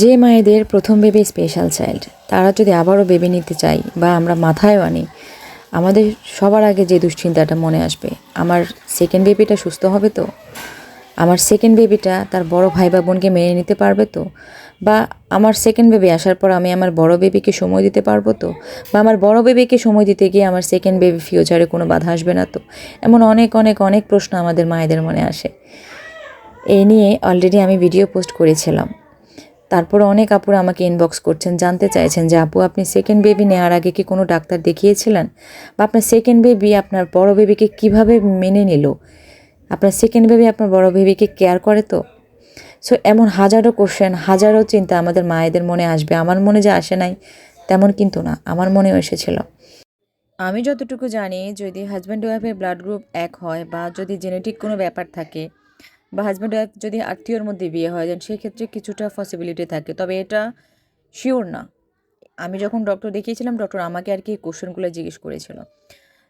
যে মায়েদের প্রথম বেবি স্পেশাল চাইল্ড তারা যদি আবারও বেবি নিতে চাই বা আমরা মাথায়ও আনি, আমাদের সবার আগে যে দুশ্চিন্তাটা মনে আসবে, আমার সেকেন্ড বেবিটা সুস্থ হবে তো? আমার সেকেন্ড বেবিটা তার বড় ভাই বা বোনকে মেনে নিতে পারবে তো? বা আমার সেকেন্ড বেবি আসার পর আমি আমার বড় বেবিকে সময় দিতে পারব তো? বা আমার বড় বেবিকে সময় দিতে গিয়ে আমার সেকেন্ড বেবি ফিউচারে কোনো বাধা আসবে না তো? এমন অনেক অনেক অনেক প্রশ্ন আমাদের মায়েদের মনে আসে। এই নিয়ে অলরেডি আমি ভিডিও পোস্ট করেছিলাম। তারপরে অনেক আপুরা আমাকে ইনবক্স করছেন, জানতে চাইছেন যে, আপু, আপনি সেকেন্ড বেবি নেওয়ার আগে কি কোনো ডাক্তার দেখিয়েছিলেন? বা আপনার সেকেন্ড বেবি আপনার বড় বেবিকে কীভাবে মেনে নিল? আপনার সেকেন্ড বেবি আপনার বড় বেবিকে কেয়ার করে তো? সো এমন হাজারো কোশ্চেন হাজারো চিন্তা আমাদের মায়েদের মনে আসবে। আমার মনে যে আসে নাই, তেমন কিন্তু না। আমার মনেও এসেছিল। আমি যতটুকু জানি, যদি হাজব্যান্ড ওয়াইফের ব্লাড গ্রুপ এক হয় বা যদি জেনেটিক কোনো ব্যাপার থাকে বা হাজব্যান্ড ওয়াইফ যদি আত্মীয়র মধ্যে বিয়ে হয় যান, সেক্ষেত্রে কিছুটা পসিবিলিটি থাকে। তবে এটা শিওর না। আমি যখন ডক্টর দেখিয়েছিলাম ডক্টর আমাকে আর কি কোশ্চেনগুলো জিজ্ঞেস করেছিল।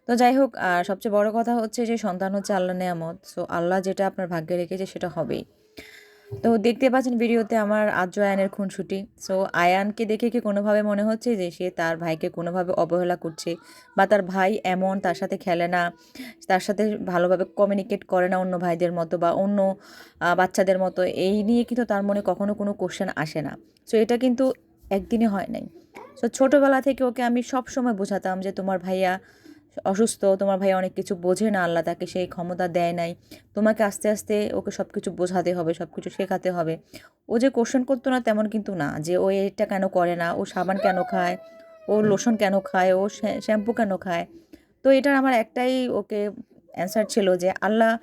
তো যাই হোক, আর সবচেয়ে বড় কথা হচ্ছে যে সন্তান হচ্ছে আল্লাহ নেয়ামত। সো আল্লাহ যেটা আপনার ভাগ্যে রেখেছে, সেটা হবেই। তো দেখতে পাচ্ছেন ভিডিওতে আমার আদ্র আয়ানের খুনসুটি। সো আয়ানকে দেখে কি কোনোভাবে মনে হচ্ছে যে সে তার ভাইকে কোনোভাবে অবহেলা করছে বা তার ভাই এমন তার সাথে খেলে না, তার সাথে ভালোভাবে কমিউনিকেট করে না অন্য ভাইদের মতো বা অন্য বাচ্চাদের মতো, এই নিয়ে কিন্তু তার মনে কখনো কোনো কোশ্চেন আসে না। সো এটা কিন্তু একদিনে হয় নাই। সো ছোটোবেলা থেকে ওকে আমি সব সময় বোঝাতাম যে তোমার ভাইয়া অসুস্থ, তোমার ভাই অনেক কিছু বোঝে না, আল্লাহ তাকে সেই ক্ষমতা দেয় নাই। তোমাকে আস্তে আস্তে ওকে সব কিছু বোঝাতে হবে সব কিছু শেখাতে হবে। ও যে কোশ্চেন করতো না তেমন কিন্তু না, যে ও এটা কেন করে না? ও সাবান কেন খায়? ও লোশন কেন খায়? ও শ্যা- শ্যাম্পু কেন খায়? তো এটার আমার একটাই ওকে অ্যান্সার ছিল যে, আল্লাহ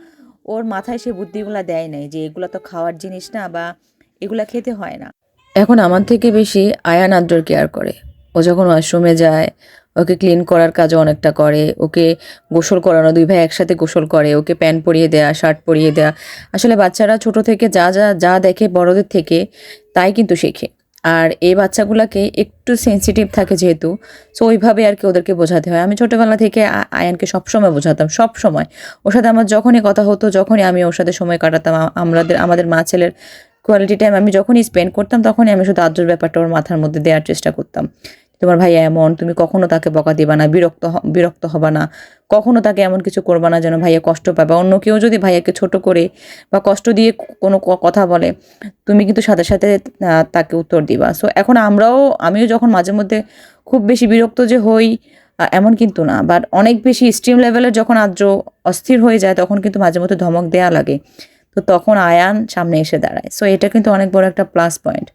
ওর মাথায় সে বুদ্ধিগুলো দেয় নাই, যে এগুলো তো খাওয়ার জিনিস না বা এগুলা খেতে হয় না। এখন আমার থেকে বেশি আয়ান আদ্রর কেয়ার করে। ও যখন ওয়াশরুমে যায় ওকে ক্লিন করার কাজও অনেকটা করে, ওকে গোসল করানো, দুই ভাই একসাথে গোসল করে, ওকে প্যান্ট পরিয়ে দেয়া, শার্ট পরিয়ে দেয়া। আসলে বাচ্চারা ছোট থেকে যা যা যা দেখে বড়দের থেকে তাই কিন্তু শেখে। আর এই বাচ্চাগুলোকে একটু সেনসিটিভ থাকে যেহেতু সো ওইভাবে আর কি ওদেরকে বোঝাতে হয়। আমি ছোটোবেলা থেকে আয়ানকে সবসময় বোঝাতাম সব সময় ওর সাথে আমার যখনই কথা হতো, যখনই আমি ওর সাথে সময় কাটাতাম আমাদের আমাদের মা ছেলের কোয়ালিটি টাইম আমি যখনই স্পেন্ড করতাম, তখনই আমি শুধু আদ্রর ব্যাপারটা ওর মাথার মধ্যে দেওয়ার চেষ্টা করতাম। তোমার ভাই এমন, তুমি কখনো তাকে বকা দিবা না, বিরক্ত বিরক্ত হবা না। কখনো তাকে এমন কিছু করবা না যেন ভাইয়া কষ্ট পাবে অন্য কেউ যদি ভাইয়াকে ছোট করে বা কষ্ট দিয়ে কোনো কথা বলে, তুমি কিন্তু সাথে সাথে তাকে উত্তর দিবা। সো এখন আমরাও, আমিও যখন মাঝে মধ্যে খুব বেশি বিরক্ত যে হই এমন কিন্তু না। বাট অনেক বেশি স্ট্রিম লেভেলের যখন আদ্র অস্থির হয়ে যায়, তখন কিন্তু মাঝে মধ্যে ধমক দেয়া লাগে। তো তখন আয়ান সামনে এসে দাঁড়ায়। সো এটা কিন্তু অনেক বড় একটা প্লাস পয়েন্ট